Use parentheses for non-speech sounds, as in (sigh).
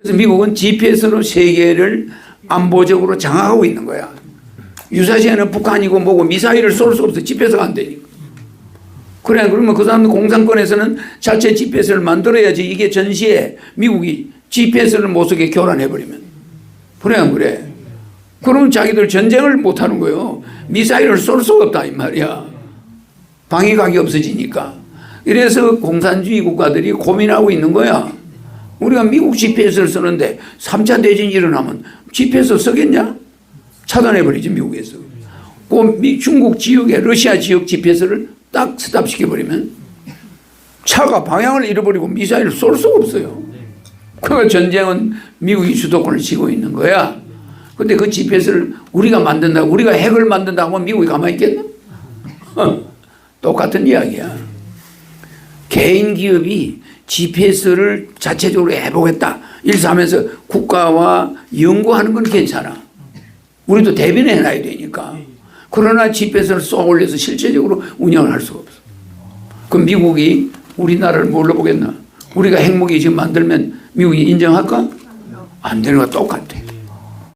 그래서 미국은 GPS로 세계를 안보적으로 장악하고 있는 거야. 유사시에는 북한이고 뭐고 미사일을 쏠 수 없어. GPS가 안 되니까. 그래, 그러면 그 사람 공산권에서는 자체 GPS를 만들어야지 이게 전시에 미국이 GPS를 못 쓰게 교란해버리면. 그래, 안 그래? 그러면 자기들 전쟁을 못 하는 거예요. 미사일을 쏠 수가 없다, 이 말이야. 방위각이 없어지니까. 이래서 공산주의 국가들이 고민하고 있는 거야. 우리가 미국 GPS를 쓰는데 3차 대전이 일어나면 GPS 쓰겠냐? 차단해버리지, 미국에서. 그 미- 중국 지역에 러시아 지역 GPS를 딱 스탑시켜버리면 차가 방향을 잃어버리고 미사일을 쏠 수가 없어요. 그러니까 전쟁은 미국이 주도권을 쥐고 있는 거야. 근데 그 GPS를 우리가 만든다, 우리가 핵을 만든다 하면 미국이 가만히 있겠나? (laughs) 똑같은 이야기야. 개인 기업이 GPS를 자체적으로 해보겠다. 일삼면서 국가와 연구하는 건 괜찮아. 우리도 대비는 해놔야 되니까. 그러나 GPS를 쏘 올려서 실제적으로 운영을 할 수가 없어. 그럼 미국이 우리나라를 뭘로 보겠나? 우리가 핵무기 지금 만들면 미국이 인정할까? 안 되는 거 똑같아.